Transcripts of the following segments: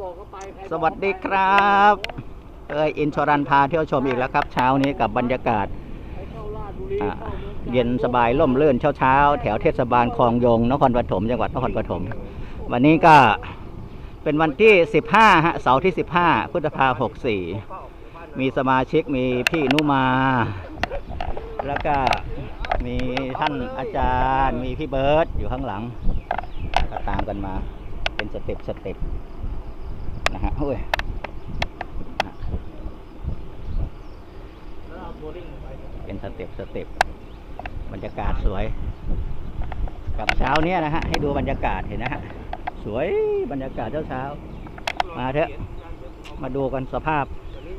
บอกก็ไปใครบอกก็ไป สวัสดีครับ เอ้ยอินชรันพาเที่ยวชมอีกแล้วครับ เช้านี้กับบรรยากาศไปเข้าราชบุรีอ่าเข้ามืองจันทร์เย็นสบายล่มลื่นเช้าเช้าๆ แถวเทศบาลคลองยงนครปฐมจังหวัดนครปฐมวันนี้ก็เป็นวันที่ 15ฮะเสาร์ที่ 15พฤษภาคม64 มีสมาชิกมีพี่นุมา แล้วก็มีท่านอาจารย์มีพี่เบิร์ตอยู่ข้างหลังก็ตามกันมาเป็นสเต็ปสเต็ป นะฮะเฮ้ยเป็นสเต็ปสเต็ปบรรยากาศสวย กับเช้าเนี้ยนะฮะ ให้ดูบรรยากาศเห็นนะฮะ สวยบรรยากาศเช้าเช้า มาเถอะ มาดูกันสภาพ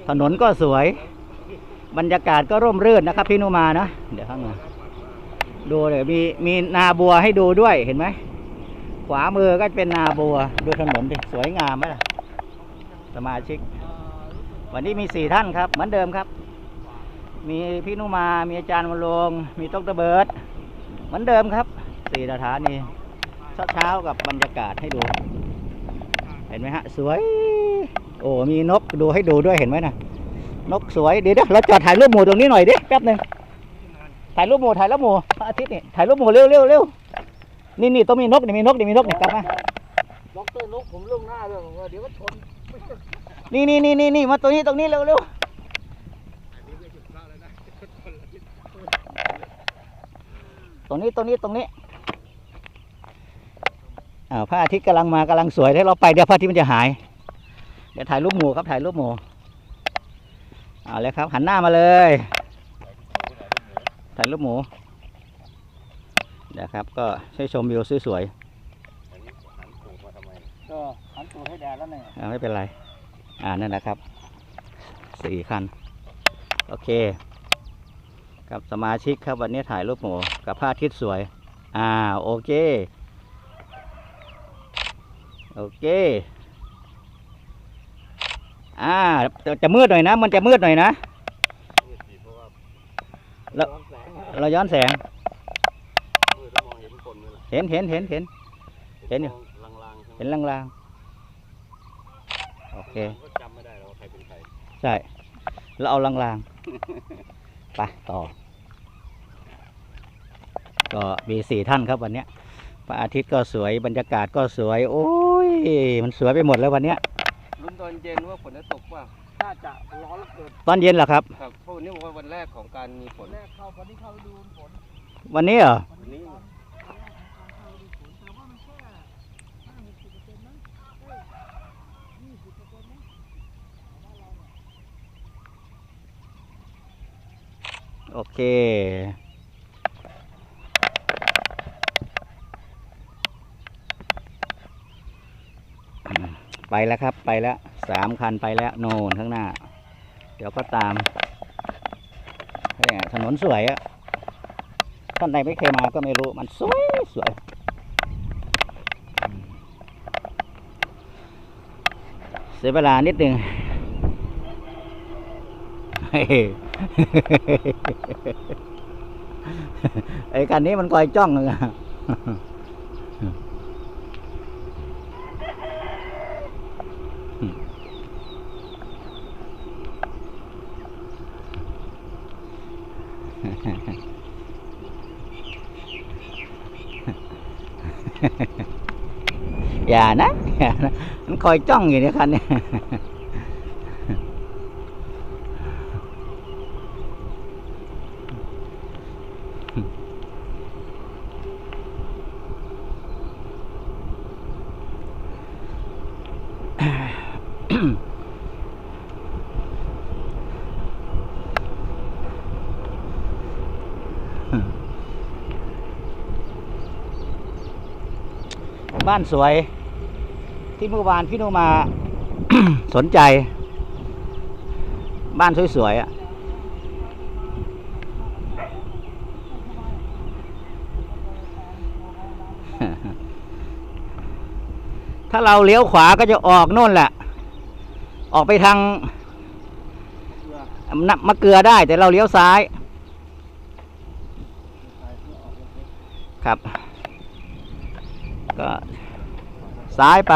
ถนนก็สวย บรรยากาศก็ร่มรื่นนะครับพี่นุมานะ เดี๋ยวข้างหน้าดูเลยมีมีนาบัวให้ดูด้วยเห็นไหม ขวามือก็เป็นนาบัว ดูถนนดิ สวยงามไหมล่ะ สมาชิก วันนี้มีสี่ท่านครับ เหมือนเดิมครับ มีพี่นุมา มีอาจารย์วรงมีต๊กตะเบิร์ดเหมือนเดิมครับสี่สถานีเช้าเช้ากับบรรยากาศให้ดู เห็นไหมฮะ สวย โอ้มีนกดูให้ดูด้วยเห็นไหมนะนกสวยเดี๋ยวเราจอดถ่ายรูปหมู่ตรงนี้หน่อยดิแป๊บหนึ่งถ่ายรูปหมู่ถ่ายรูปหมู่อาทิตย์นี่ถ่ายรูปหมู่เร็วเร็วเร็วนี่นี่ต้องมีนกนี่มีนกนี่มีนกนี่กลับมา ด็อกเตอร์นกผมล่วงหน้าเลยผมว่าเดี๋ยวก็ชนนี่นี่นี่นี่นี่มาตรงนี้ตรงนี้เร็วเร็วตรงนี้ตรงนี้ตรงนี้อ่าพระอาทิตย์กำลังมากำลังสวยถ้าเราไปเดี๋ยวพระอาทิตย์มันจะหาย เดี๋ยวถ่ายรูปหมู่ครับถ่ายรูปหมู่เอาเลยครับ หันหน้ามาเลย ถ่ายรูปหมูเดี๋ยวครับ ก็ให้ชมวิวสวย ก็หันตัวให้แดดแล้วเนี่ยๆอ่าไม่เป็นไร อ่านั่นนะครับสี่คัน โอเค กับสมาชิกครับวันนี้ถ่ายรูปหมูกับพระอาทิตย์สวย อ่าโอเค โอเคอ่าจะจะมืดหน่อยนะ มันจะมืดหน่อยนะแล้วย้อนแสงเราย้อนแสง เห็นเห็นเห็นเห็นเห็นอยู่ เห็นลางๆ โอเคก็จำไม่ได้แล้วว่าใครเป็นใคร ใช่เราเอาลางๆ ไปต่อ ก็มีสี่ท่านครับวันเนี้ยพระอาทิตย์ก็สวยบรรยากาศก็สวย โอ้ย มันสวยไปหมดแล้ววันเนี้ยลุ้นตอนเย็นว่าฝนจะตกป่ะน่าจะร้อนแล้วเกิดตอนเย็นเหรอครับ ครับเพราะวันนี้บอกว่าวันแรกของการมีฝน แรกเข้าวันนี้เข้าฤดูฝน วันนี้เหรอวันนี้ โอเค ไปแล้วครับไปแล้วสามคันไปแล้วโน่นข้างหน้า เดี๋ยวก็ตามถนนสวยอะท่านใดไม่เคยมาก็ไม่รู้มันสวยสวยเสียเวลานิดหนึ่งเฮ้ ไอ้คันนี้มันคอยจ้องเลยอะอย่านะอย่านะ มันคอยจ้องอยู่ในคันนี้ บ้านสวย ที่เมื่อวานพี่โนมา สนใจ บ้านสวยๆอะ ถ้าเราเลี้ยวขวาก็จะออกโน่นแหละ ออกไปทางนับมะเกลือได้แต่เราเลี้ยวซ้าย ครับ ก็ซ้ายไป